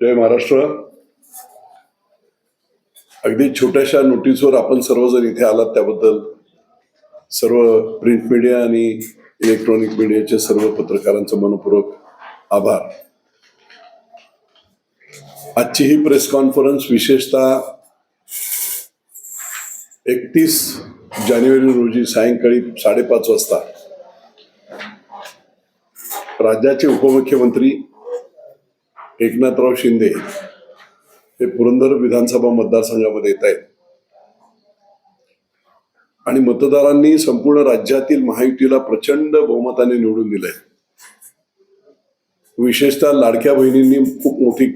जय महाराष्ट्र. अगदी छोट्याशा नोटीसवर आपण सर्वजण इथे आलात त्याबद्दल सर्व प्रिंट मीडिया आणि इलेक्ट्रॉनिक मीडियाचे सर्व पत्रकारांचं मनपूर्वक आभार. आजची ही प्रेस कॉन्फरन्स विशेषतः एकतीस जानेवारी रोजी सायंकाळी साडेपाच वाजता राज्याचे उपमुख्यमंत्री एकनाथराव शिंदे हे पुरंदर विधानसभा मतदारसंघामध्ये येत आहेत. आणि मतदारांनी संपूर्ण राज्यातील महायुतीला प्रचंड बहुमताने निवडून दिलंय. विशेषतः लाडक्या बहिणींनी खूप मोठी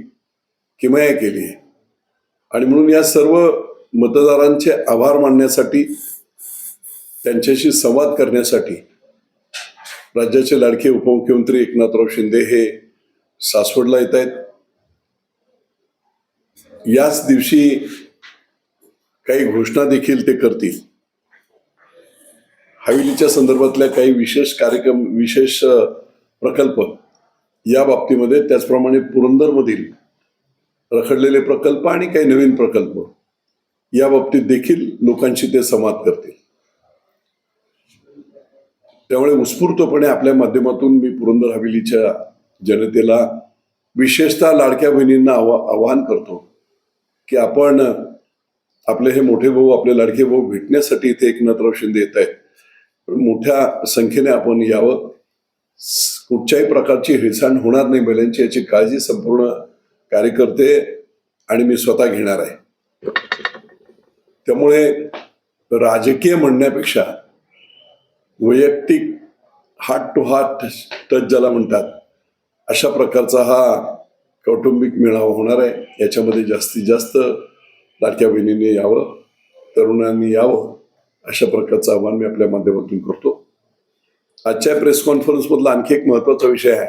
किमया केली आहे. आणि म्हणून या सर्व मतदारांचे आभार मानण्यासाठी त्यांच्याशी संवाद करण्यासाठी राज्याचे लाडके उपमुख्यमंत्री एकनाथराव शिंदे हे सासवडला येत आहेत. याच दिवशी काही घोषणा देखील ते करतील. हवेलीच्या संदर्भातल्या काही विशेष कार्यक्रम विशेष प्रकल्प या बाबतीमध्ये त्याचप्रमाणे पुरंदरमधील रखडलेले प्रकल्प आणि काही नवीन प्रकल्प या बाबतीत देखील लोकांशी ते संवाद करतील. त्यामुळे उत्स्फूर्तपणे आपल्या माध्यमातून मी पुरंदर हवेलीच्या जनतेला विशेषतः लाडक्या बहिणींना आवा आवाहन करतो की आपण आपले हे मोठे भाऊ आपले लाडके भाऊ भेटण्यासाठी इथे एकनाथराव शिंदे येत आहेत. मोठ्या संख्येने आपण यावं. कुठच्याही प्रकारची हेळसांड होणार नाही. महिलांची याची काळजी संपूर्ण कार्यकर्ते आणि मी स्वतः घेणार आहे. त्यामुळे राजकीय म्हणण्यापेक्षा वैयक्तिक हार्ट टू हार्ट टच ज्याला म्हणतात अशा प्रकारचा हा कौटुंबिक मेळावा होणार आहे. याच्यामध्ये जास्तीत जास्त लाडक्या बहिणीने यावं तरुणांनी यावं अशा प्रकारचं आव्हान मी आपल्या माध्यमातून करतो. आजच्या प्रेस कॉन्फरन्समधला आणखी एक महत्त्वाचा विषय आहे.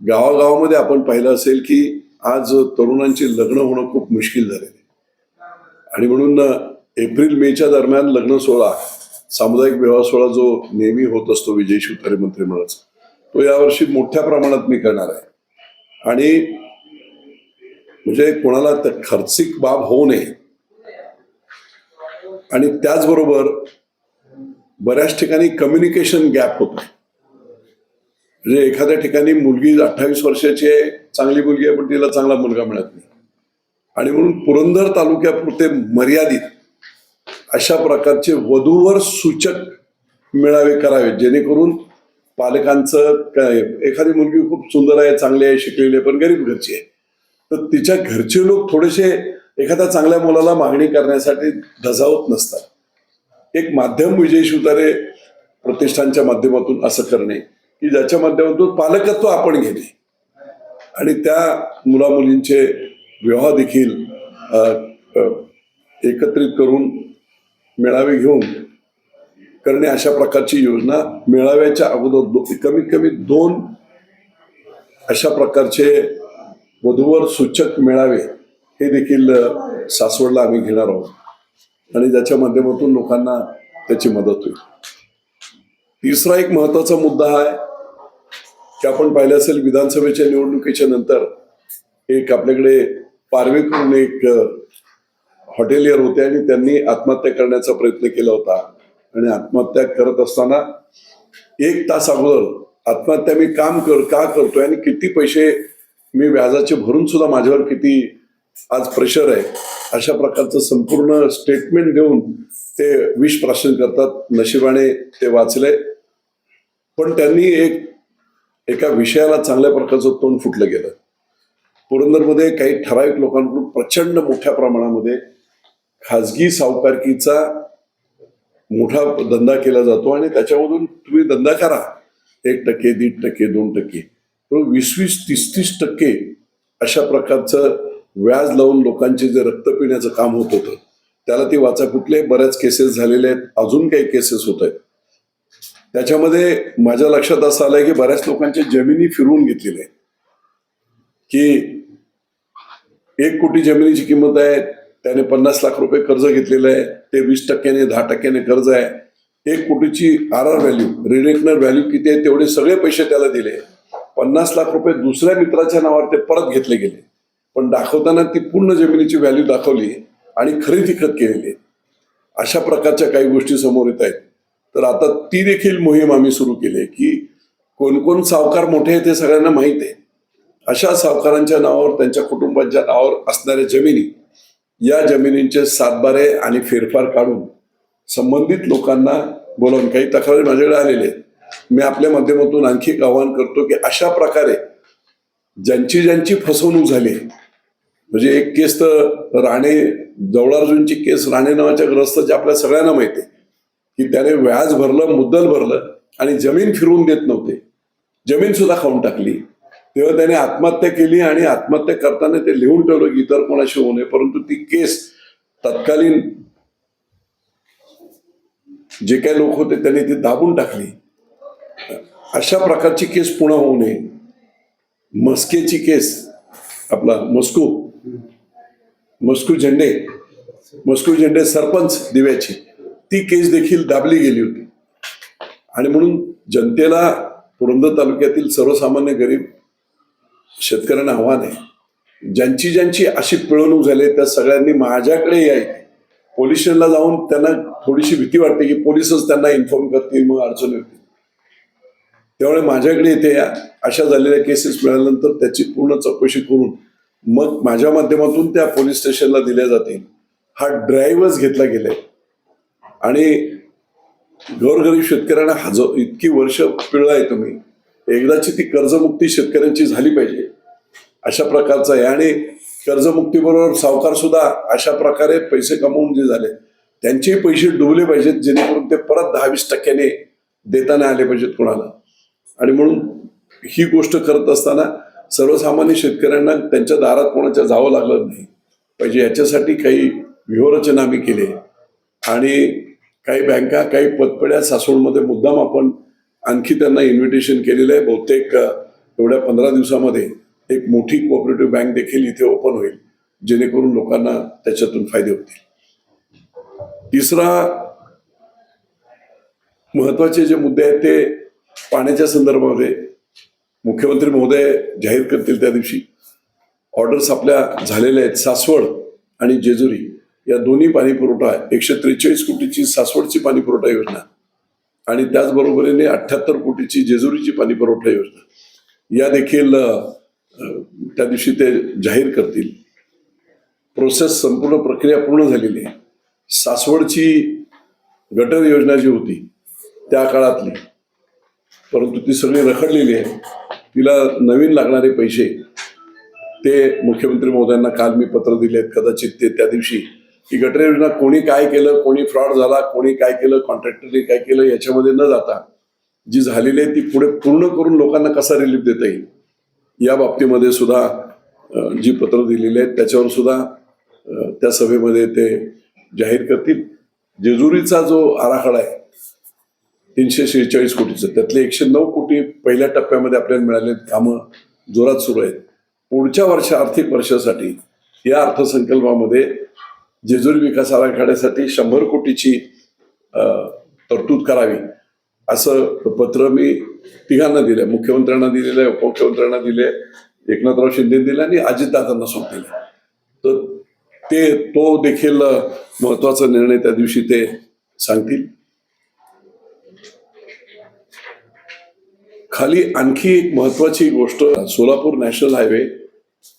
गावागावामध्ये आपण पाहिलं असेल की आज तरुणांची लग्न होणं खूप मुश्किल झालेले आणि म्हणून एप्रिल मेच्या दरम्यान लग्न सोहळा सामुदायिक विवाह सोहळा जो नेहमी होत असतो विजय शिवतारे मंत्रिमंडळाचा तो यावर्षी मोठ्या प्रमाणात मी करणार आहे. आणि म्हणजे कोणाला खर्चिक बाब होऊ नये. आणि त्याचबरोबर बऱ्याच ठिकाणी कम्युनिकेशन गॅप होतो म्हणजे एखाद्या ठिकाणी मुलगी अठ्ठावीस वर्षाची आहे चांगली मुलगी आहे पण तिला चांगला मुलगा मिळत नाही. आणि म्हणून पुरंदर तालुक्यापुरते मर्यादित अशा प्रकारचे वधूवर सूचक मेळावे करावे जेणेकरून पालकांचं काय एखादी मुलगी खूप सुंदर आहे चांगली आहे शिकलेली आहे पण गरीब घरची आहे. तर तिच्या घरचे लोक थोडेसे एखाद्या चांगल्या मुलाला मागणी करण्यासाठी धजावत नसतात. एक माध्यम विजय शिवतारे प्रतिष्ठानच्या माध्यमातून असं करणे की ज्याच्या माध्यमातून पालकत्व आपण घेणे. आणि त्या मुला मुलींचे विवाह देखील एकत्रित करून मेळावे घेऊन करणे अशा प्रकारची योजना मेळाव्याच्या अगोदर कमीत कमी दोन अशा प्रकारचे वधूवर सूचक मेळावे हे देखील सासवडला आम्ही घेणार आहोत. आणि ज्याच्या माध्यमातून लोकांना त्याची मदत होईल. तिसरा एक महत्त्वाचा मुद्दा आहे की आपण पाहिलं असेल विधानसभेच्या निवडणुकीच्या नंतर एक आपल्याकडे पारवे म्हणून एक हॉटेलियर होते आणि त्यांनी आत्महत्या करण्याचा प्रयत्न केला होता. आणि आत्महत्या करत असताना एक तास अगोदर आत्महत्या मी काम कर का करतोय आणि किती पैसे मी व्याजाचे भरून सुद्धा माझ्यावर किती आज प्रेशर आहे अशा प्रकारचं संपूर्ण स्टेटमेंट देऊन ते विष प्राशन करतात नशिबाने ते वाचले. पण त्यांनी एक एका विषयाला चांगल्या प्रकारचं तोंड फुटलं गेलं. पुरंदरमध्ये काही ठराविक लोकांकडून प्रचंड मोठ्या प्रमाणामध्ये खाजगी सावकारकीचा मोठा धंदा केला जातो आणि त्याच्यामधून तुम्ही धंदा करा. एक टक्के दीड टक्के दोन टक्के. तर वीस वीस तीस तीस टक्के अशा प्रकारचं व्याज लावून लोकांचे जे रक्त पिण्याचं काम होत होतं त्याला ती वाचा कुठले बऱ्याच केसेस झालेले आहेत अजून काही केसेस होत आहेत. त्याच्यामध्ये माझ्या लक्षात असं आलंय की बऱ्याच लोकांच्या जमिनी फिरवून घेतलेल्या आहेत. की एक कोटी जमिनीची किंमत आहे त्याने पन्नास लाख रुपये कर्ज घेतलेलं आहे. ते वीस टक्क्याने दहा टक्क्याने कर्ज आहे. एक कोटीची आर आर व्हॅल्यू रिलेटनर व्हॅल्यू किती आहे तेवढे सगळे पैसे त्याला दिले. पन्नास लाख रुपये दुसऱ्या मित्राच्या नावावर ते परत घेतले गेले. पण दाखवताना ती पूर्ण जमिनीची व्हॅल्यू दाखवली आणि खरेदी खत केलेली. अशा प्रकारच्या काही गोष्टी समोर येत आहेत. तर आता ती देखील मोहीम आम्ही सुरू केली आहे की कोण कोण सावकार मोठे आहेत ते सगळ्यांना माहीत आहे. अशा सावकारांच्या नावावर त्यांच्या कुटुंबाच्या नावावर असणाऱ्या जमिनी या जमिनींचे सातबारे आणि फेरफार काढून संबंधित लोकांना बोलावून काही तक्रारी माझ्याकडे आलेले आहेत. मी आपल्या माध्यमातून आणखी एक आवाहन करतो की अशा प्रकारे ज्यांची ज्यांची फसवणूक झाली म्हणजे एक केस तर राणे जवळार्जुनची केस राणे नावाच्या ग्रस्ताची आपल्या सगळ्यांना माहिती आहे की त्याने व्याज भरलं मुद्दल भरलं आणि जमीन फिरवून देत नव्हते. जमीन सुद्धा खाऊन टाकली. तेव्हा त्याने आत्महत्या केली आणि आत्महत्या करताना ते लिहून ठेवलं की इतर कोणाशी होऊ नये. परंतु ती केस तत्कालीन जे काही लोक होते त्यांनी ती दाबून टाकली. अशा प्रकारची केस पुन्हा होऊ नये. मस्केची केस. आपला मस्को. मस्कू झेंडे. मस्कू झेंडे सरपंच दिव्याची. ती केस देखील दाबली गेली होती. आणि म्हणून जनतेला पुरंदर तालुक्यातील सर्वसामान्य गरीब शेतकऱ्यांना आव्हान आहे ज्यांची ज्यांची अशी पिळवणूक झाली आहे, त्या सगळ्यांनी माझ्याकडे यायचे. पोलीस स्टेशनला जाऊन त्यांना थोडीशी भीती वाटते की पोलीसच त्यांना इन्फॉर्म करतील मग अडचण येतील त्यामुळे माझ्याकडे इथे अशा झालेल्या केसेस मिळाल्यानंतर त्याची पूर्ण चौकशी करून मग माझ्या माध्यमातून त्या पोलीस स्टेशनला दिल्या जातील. हा ड्राईव्हच घेतला गेलाय. आणि गोरगरीब शेतकऱ्यांना हजार इतकी वर्ष पिळलाय तुम्ही. एकदाची ती कर्जमुक्ती शेतकऱ्यांची झाली पाहिजे. अशा प्रकारचं आहे. आणि कर्जमुक्तीबरोबर सावकार सुद्धा अशा प्रकारे पैसे कमवून जे झाले त्यांचे पैसे डुबले पाहिजेत जेणेकरून ते परत दहा वीस टक्क्याने देताना आले पाहिजेत कोणाला. आणि म्हणून ही गोष्ट करत असताना सर्वसामान्य शेतकऱ्यांना त्यांच्या दारात कोणाच्या जावं लागलं नाही. पाहिजे याच्यासाठी काही व्यूहरचना आम्ही केली. आहे. आणि काही बँका काही पतपड्या सासवडमध्ये मुद्दाम आपण आणखी त्यांना इन्व्हिटेशन केलेलं आहे. बहुतेक एवढ्या पंधरा दिवसामध्ये एक मोठी कोऑपरेटिव्ह बँक देखील इथे ओपन होईल जेणेकरून लोकांना त्याच्यातून फायदे होतील. तिसरा महत्त्वाचे जे मुद्दे आहेत ते पाण्याच्या संदर्भामध्ये मुख्यमंत्री महोदय जाहीर करतील त्या दिवशी. ऑर्डर्स आपल्या झालेल्या आहेत. सासवड आणि जेजुरी या दोन्ही पाणी पुरवठा एकशे त्रेचाळीस कोटीची सासवडची पाणी पुरवठा योजना आणि त्याचबरोबरीने अठ्ठ्याहत्तर कोटीची जेजुरीची पाणी पुरवठा योजना. या देखील त्या दिवशी ते जाहीर करतील. प्रोसेस संपूर्ण प्रक्रिया पूर्ण झालेली आहे. सासवडची गटर योजना जी होती त्या काळातली परंतु ती सगळी रखडलेली आहे. तिला नवीन लागणारे पैसे ते मुख्यमंत्री महोदयांना काल मी पत्र दिले आहेत कदाचित ते त्या दिवशी की गटर योजना कोणी काय केलं कोणी फ्रॉड झाला कोणी काय केलं कॉन्ट्रॅक्टरने काय केलं याच्यामध्ये न जाता जी झालेली आहे ती पुढे पूर्ण करून लोकांना कसा रिलीफ देता येईल? या बाबतीमध्ये सुद्धा जी पत्र दिलेली आहेत त्याच्यावर सुद्धा त्या सभेमध्ये ते जाहीर करतील. जेजुरीचा जो आराखडा आहे तीनशे शेहेचाळीस कोटीचं त्यातले एकशे नऊ कोटी पहिल्या टप्प्यामध्ये आपल्याला मिळाले कामं जोरात सुरू आहेत. पुढच्या वर्ष आर्थिक वर्षासाठी या अर्थसंकल्पामध्ये जेजुरी विकास आराखड्यासाठी शंभर कोटीची तरतूद करावी असं पत्र मी तिघांना दिलंय. मुख्यमंत्र्यांना दिलेलं आहे उपमुख्यमंत्र्यांना दिले एकनाथराव शिंदे दिले आणि अजितदादांना सुद्धा दिले. तर ते तो देखील महत्त्वाचा निर्णय त्या दिवशी ते सांगतील. खाली आणखी एक महत्वाची गोष्ट सोलापूर नॅशनल हायवे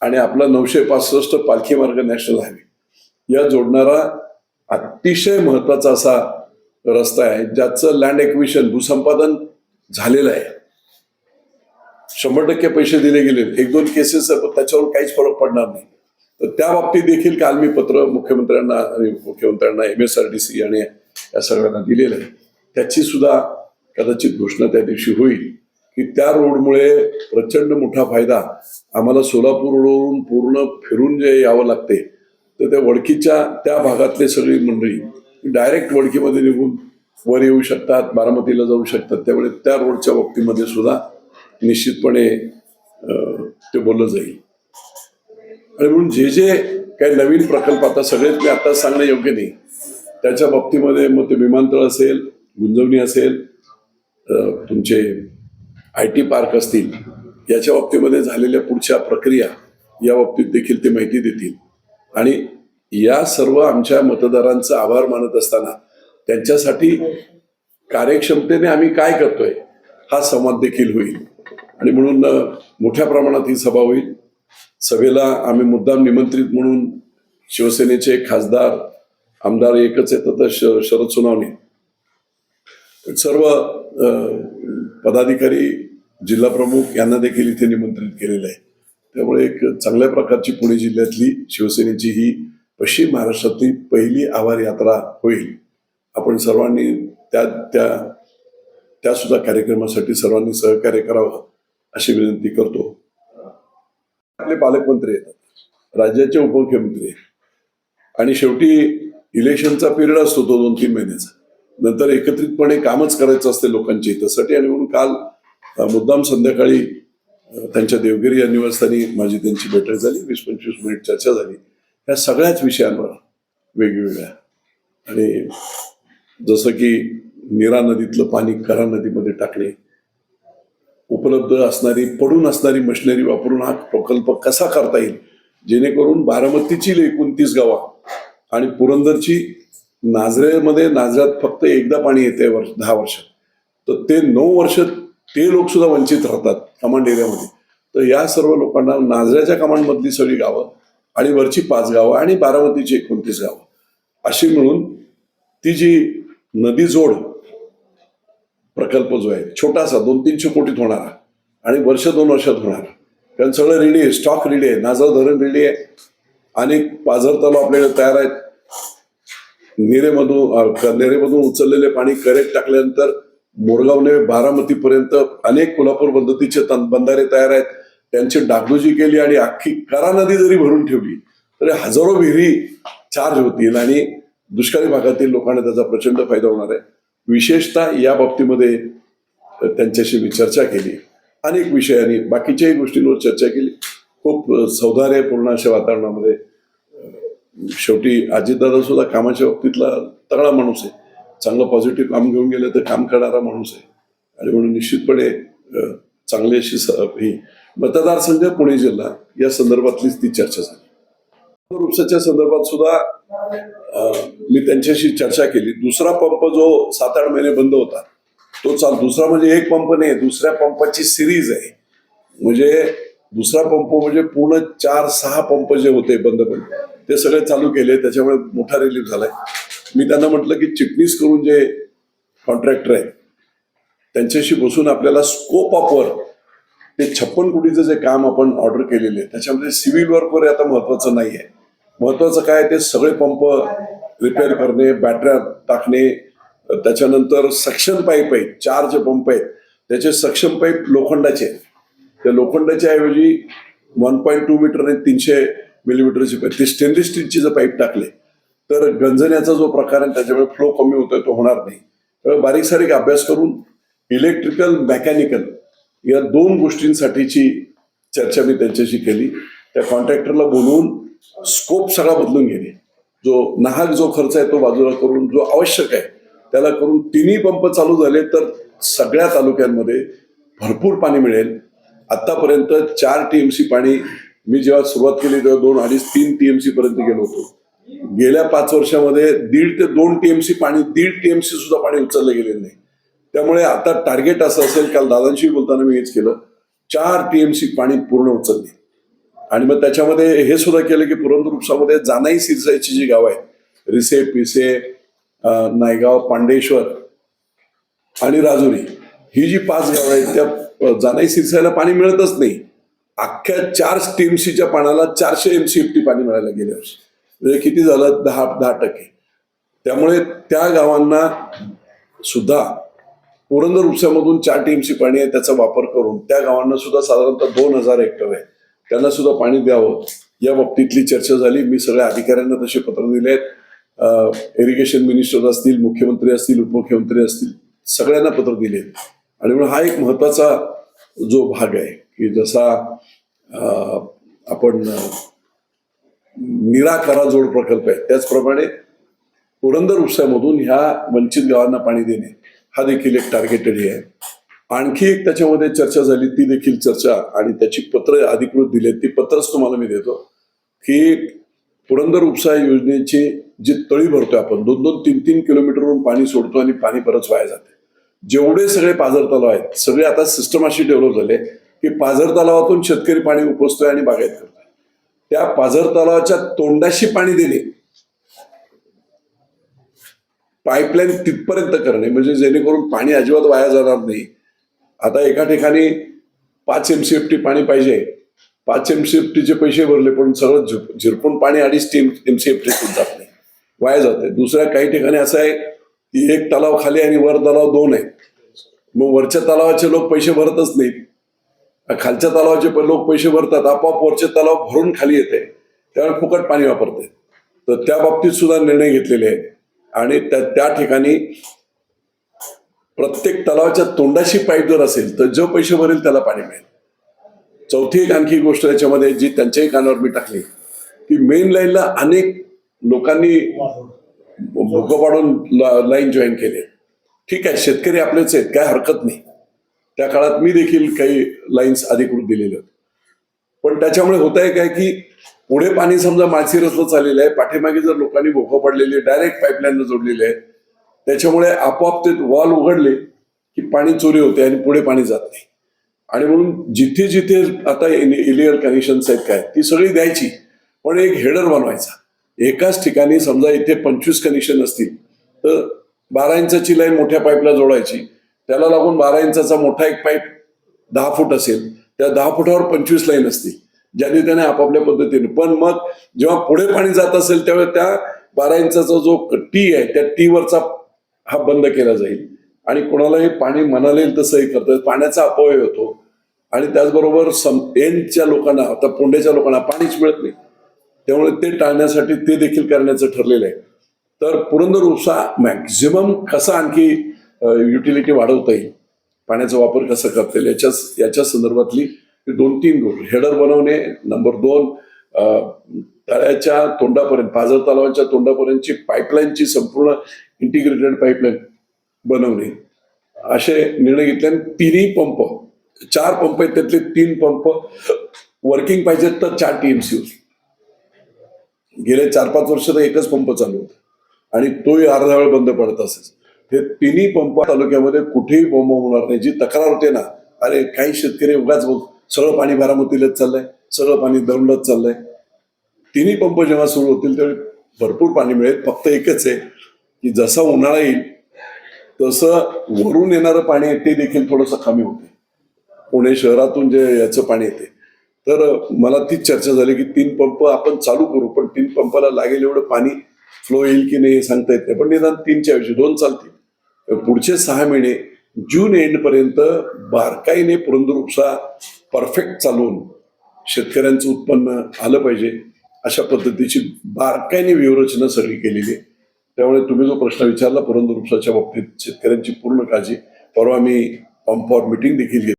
आणि आपला नऊशे पासष्ट पालखी मार्ग नॅशनल हायवे. या जोडणारा अतिशय महत्त्वाचा असा रस्ता आहे ज्याचं लँड एक्विशन भूसंपादन झालेलं आहे. शंभर टक्के पैसे दिले गेले. एक दोन केसेस त्याच्यावर काहीच फरक पडणार नाही. तर त्या बाबतीत देखील काल मी पत्र मुख्यमंत्र्यांना आणि मुख्यमंत्र्यांना M S R D C आणि या सर्वांना दिलेलं आहे. त्याची सुद्धा कदाचित घोषणा त्या दिवशी होईल की त्या रोडमुळे प्रचंड मोठा फायदा आम्हाला सोलापूर रोडवरून पूर्ण फिरून जे यावं लागते तर त्या वडकीच्या त्या भागातले सगळी मंडळी डायरेक्ट वडकीमध्ये निघून वर येऊ शकतात बारामतीला जाऊ शकतात. त्यामुळे त्या रोडच्या बाबतीमध्ये सुद्धा निश्चितपणे ते बोललं जाईल. आणि म्हणून जे जे काही नवीन प्रकल्प आता सगळेच मी आता सांगणं योग्य नाही. त्याच्या बाबतीमध्ये मग ते विमानतळ असेल गुंजवणी असेल तुमचे आय टी पार्क असतील याच्या बाबतीमध्ये झालेल्या पुढच्या प्रक्रिया या बाबतीत देखील ते माहिती देतील. आणि या सर्व आमच्या मतदारांचा आभार मानत असताना त्यांच्यासाठी कार्यक्षमतेने आम्ही काय करतोय हा संवाद देखील होईल. आणि म्हणून मोठ्या प्रमाणात ही सभा होईल. सभेला आम्ही मुद्दाम निमंत्रित म्हणून शिवसेनेचे खासदार आमदार एकच येतात तर श- शरद सोनावणे. सर्व पदाधिकारी जिल्हा प्रमुख यांना देखील इथे निमंत्रित केलेलं आहे. त्यामुळे एक चांगल्या प्रकारची पुणे जिल्ह्यातली शिवसेनेची ही पश्चिम महाराष्ट्रातली पहिली आभार यात्रा होईल. आपण सर्वांनी त्या त्या त्या सुद्धा कार्यक्रमासाठी सर्वांनी सहकार्य करावं अशी विनंती करतो. आपले पालकमंत्री येतात. राज्याचे उपमुख्यमंत्री. आणि शेवटी इलेक्शनचा पिरियड असतो तो दोन तीन महिन्याचा. नंतर एकत्रितपणे कामच करायचं असते लोकांची त्यासाठी आणि म्हणून काल मुद्दाम संध्याकाळी त्यांच्या देवगिरी या निवासस्थानी माझी त्यांची बैठक झाली वीस पंचवीस मिनिट चर्चा झाली. या सगळ्याच विषयांवर वेगवेगळ्या. आणि जसं की नीरा नदीतलं पाणी करा नदीमध्ये टाकणे उपलब्ध असणारी पडून असणारी मशिनरी वापरून हा प्रकल्प कसा करता येईल? जेणेकरून बारामतीची एकोणतीस गावा आणि पुरंदरची नाझरेमध्ये नाझऱ्यात फक्त एकदा पाणी येते वर्ष दहा वर्षात. तर ते नऊ वर्ष ते लोक सुद्धा वंचित राहतात कमांड एरियामध्ये. तर या सर्व लोकांना नाझऱ्याच्या कमांडमधली सगळी गावं आणि वरची पाच गावं आणि बारामतीची एकोणतीस गावं. अशी मिळून ती जी नदी जोड प्रकल्प जो आहे छोटासा दोन तीनशे कोटीत होणारा आणि वर्ष दोन वर्षात होणार कारण सगळं रेडी आहे स्टॉक रेडी आहे नाझर धरण रेडी आहे. आणि पाझर तलाव आपल्याकडे तयार आहेत. निरेमधून अं, नेरेमधून उचललेले पाणी करेक्ट टाकल्यानंतर मोरगावने बारामतीपर्यंत अनेक कोल्हापूर पद्धतीचे तन- बंधारे तयार आहेत. त्यांची डागडुजी केली आणि अख्खी करा नदी जरी भरून ठेवली तरी हजारो विहिरी चार्ज होतील आणि दुष्काळी भागातील लोकांना त्याचा प्रचंड फायदा होणार आहे. विशेषतः या बाबतीमध्ये त्यांच्याशी मी चर्चा केली. अनेक विषयांनी बाकीच्याही गोष्टींवर चर्चा केली. खूप अ, अशा वातावरणामध्ये. शेवटी अजितदादा सुद्धा कामाच्या बाबतीतला तगडा माणूस आहे. चांगलं पॉझिटिव्ह काम घेऊन गेलं तर काम करणारा माणूस आहे. आणि म्हणून निश्चितपणे चांगली अशी ही मतदारसंघ पुणे जिल्हा या संदर्भातलीच ती चर्चा झाली. रुपसाच्या संदर्भात सुद्धा मी त्यांच्याशी चर्चा केली. दुसरा पंप जो सात आठ महिने बंद होता तो चाल दुसरा म्हणजे एक पंप नाही दुसऱ्या पंपाची सिरीज आहे. म्हणजे दुसरा पंप म्हणजे पूर्ण चार सहा पंप जे होते बंद बंद ते सगळे चालू केले त्याच्यामुळे मोठा रिलीफ झालाय. मी त्यांना म्हटलं की चिटणीस करून जे कॉन्ट्रॅक्टर आहेत त्यांच्याशी बसून आपल्याला स्कोप ऑफ वर्क ते छप्पन कोटीचं जे काम आपण ऑर्डर केलेले आहे त्याच्यामध्ये सिव्हिल वर्कवर आता महत्वाचं नाही आहे. महत्वाचं काय ते सगळे पंप रिपेअर करणे बॅटऱ्या टाकणे त्याच्यानंतर सक्शन पाईप आहेत चार जे पंप आहेत. त्याचे सक्षम पाईप लोखंडाचे आहेत. त्या लोखंडाच्या ऐवजी वन पॉईंट टू मीटर आणि तीनशे मिलीमीटरचे पाईप ते स्टेनलेस स्टीलचे जर पाईप टाकले तर गंजण्याचा जो प्रकार आहे त्याच्यामुळे फ्लो कमी होतोय तो होणार नाही. त्यामुळे बारीक सारीक अभ्यास करून इलेक्ट्रिकल मेकॅनिकल या दोन गोष्टींसाठीची चर्चा मी त्यांच्याशी केली. त्या कॉन्ट्रॅक्टरला बोलवून स्कोप सगळा बदलून गेले जो नाहक जो खर्च आहे तो बाजूला करून जो आवश्यक आहे त्याला करून तिन्ही पंप चालू झाले तर सगळ्या तालुक्यांमध्ये भरपूर पाणी मिळेल. आतापर्यंत चार टीएमसी पाणी मी जेव्हा सुरुवात केली तेव्हा दोन अडीच तीन टीएमसी पर्यंत गेलो होतो. गेल्या पाच वर्षामध्ये दीड ते दोन टीएमसी पाणी दीड टीएमसी सुद्धा पाणी उचललं गेलेलं नाही. त्यामुळे आता टार्गेट असं असेल काल दादांशी बोलताना मी हेच केलं चार टीएमसी पाणी पूर्ण उचलली. आणि मग त्याच्यामध्ये हे सुद्धा केलं की पुरंदर उपसामध्ये जानाई सिरसाईची जी गाव आहेत रिसे पिसे नायगाव पांडेश्वर आणि राजुरी ही जी पाच गावं आहेत त्या जानाई सिरसाईला पाणी मिळतच नाही. अख्ख्या चार टीएमसीच्या पाण्याला चारशे एमसीएफटी पाणी मिळायला गेल्या वर्षी. म्हणजे किती झालं? दहा दहा टक्के. त्यामुळे त्या गावांना सुद्धा पुरंदर उपसामधून चार टीएमसी पाणी आहे त्याचा वापर करून त्या गावांना सुद्धा साधारणतः दोन हजार हेक्टर आहे. त्यांना सुद्धा पाणी द्यावं. या बाबतीतली चर्चा झाली. मी सगळ्या अधिकाऱ्यांना तसे पत्र दिले आहेत. इरिगेशन मिनिस्टर असतील मुख्यमंत्री असतील उपमुख्यमंत्री असतील सगळ्यांना पत्र दिले आणि म्हणून हा एक महत्त्वाचा जो भाग आहे की जसा आपण निरा निराकरा जोड प्रकल्प आहे. त्याचप्रमाणे पुरंदर उपसामधून ह्या वंचित गावांना पाणी देणे हा देखील एक टार्गेटेड आहे. आणखी एक त्याच्यामध्ये चर्चा झाली ती देखील चर्चा आणि त्याची पत्र अधिकृत दिली ती पत्रच तुम्हाला मी देतो की पुरंदर उपसा योजनेची जी तळी भरतोय आपण दोन दोन तीन तीन किलोमीटरवरून पाणी सोडतो आणि पाणी परत वाया जाते. जेवढे सगळे पाझर तलाव आहेत सगळे आता सिस्टम अशी डेव्हलप झाले की पाझर तलावातून शेतकरी पाणी उपसतोय आणि बागायत करतोय. त्या पाझर तलावाच्या तोंडाशी पाणी देणे पाईपलाईन तिथपर्यंत करणे म्हणजे जेणेकरून पाणी अजिबात वाया जाणार नाही. आता एका ठिकाणी पाच एम सी एफ टी पाणी पाहिजे. पाच एम सी एफ टीचे पैसे भरले पण सगळं झिप- झिरपून पाणी अडीच तीन एम सी एफ टीतून जात नाही. वाया जाते दुसऱ्या काही ठिकाणी असं आहे की एक तलाव खाली आणि वर तलाव दोन आहे मग वरच्या तलावाचे लोक पैसे भरतच नाहीत. खालच्या तलावाचे लोक पैसे भरतात आपोआप वरचे तलाव भरून खाली येते. त्यावेळेला फुकट पाणी वापरते. तर त्या बाबतीत सुद्धा निर्णय घेतलेले आहेत. आणि त्या ठिकाणी प्रत्येक तलावाच्या तोंडाशी पाईप जर असेल तर जो पैसे भरेल त्याला पाणी मिळेल. चौथी एक आणखी गोष्ट याच्यामध्ये जी त्यांच्याही कानावर मी टाकली की मेन लाईनला अनेक लोकांनी भोकं पाडून लाईन जॉईन केले. ठीक आहे शेतकरी आपलेच आहेत काय हरकत नाही. त्या काळात मी देखील काही लाईन्स अधिकृत दिलेले होते. पण त्याच्यामुळे होत आहे काय की पुढे पाणी समजा माळशिरसला चाललेलं आहे पाठीमागे जर लोकांनी भोकं पडलेली डायरेक्ट पाईपलाईनला जोडलेले आहे त्याच्यामुळे आपोआप ते वॉल उघडले की पाणी चोरी होते आणि पुढे पाणी जात नाही. आणि म्हणून जिथे जिथे आता इलिगल कनेक्शन्स आहेत काय ती सगळी द्यायची पण एक हेडर बनवायचा. एकाच ठिकाणी समजा इथे पंचवीस कनेक्शन असतील तर बारा इंचाची लाईन मोठ्या पाईपला जोडायची त्याला लागून बारा इंचाचा मोठा एक पाईप दहा फूट असेल. त्या दहा फुटावर पंचवीस लाईन असतील ज्याने त्याने आपापल्या पद्धतीने. पण मग जेव्हा पुढे पाणी जात असेल त्यावेळेस त्या बारा इंचाचा जो टी आहे त्या टी वरचा हा बंद केला जाईल. आणि कोणालाही पाणी मनाला येईल तसंही करता येईल. पाण्याचा अपव्यय होतो. आणि त्याचबरोबर सम एनच्या लोकांना आता पोंडेच्या लोकांना पाणीच मिळत नाही. त्यामुळे ते टाळण्यासाठी ते देखील करण्याचं ठरलेलं आहे. तर पुरंदर उपसा मॅक्झिमम कसा आणखी युटिलिटी वाढवता येईल. पाण्याचा वापर कसा करता येईल? याच्या याच्या संदर्भातली दोन तीन गोष्टी. हेडर बनवणे नंबर दोन तळ्याच्या तोंडापर्यंत पाझर तलावाच्या तोंडापर्यंतची पाईपलाईनची संपूर्ण इंटिग्रेटेड पाईपलाईन बनवणे. असे निर्णय घेतले आणि तिन्ही पंप चार पंप आहेत त्यातले तीन पंप वर्किंग पाहिजेत तर चार टीएमसी गेले चार पाच वर्ष तर एकच पंप चालू होता. आणि तोही अर्धा वेळ बंद पडत असेल हे तिन्ही पंप तालुक्यामध्ये कुठेही बोंब होणार नाही. जी तक्रार होते ना अरे काही शेतकरी उगाच बोल सगळं पाणी बारामतीलाच चाललंय सगळं पाणी दौंडलाच चाललंय. तिन्ही पंप जेव्हा सुरू होतील त्यावेळी भरपूर पाणी मिळेल. फक्त एकच आहे की जसा उन्हाळा येईल तसं वरून येणारं पाणी आहे ते देखील थोडंसं कमी होते. पुणे शहरातून जे याचं पाणी येते. तर मला तीच चर्चा झाली की तीन पंप आपण चालू करू पण तीन पंपाला लागेल एवढं पाणी फ्लो येईल की नाही हे सांगता येत नाही. पण निदान तीनच्या ऐवजी दोन चालतील. पुढचे सहा महिने जून एंड पर्यंत बारकाईने पुरंदर उपसा परफेक्ट चालवून शेतकऱ्यांचं उत्पन्न आलं पाहिजे अशा पद्धतीची बारकाईने व्यूहरचना सगळी केलेली आहे. त्यामुळे तुम्ही जो प्रश्न विचारला पुरंदर उपसाच्या बाबतीत शेतकऱ्यांची पूर्ण काळजी परवा मी पंपावर मिटिंग देखील घेतली.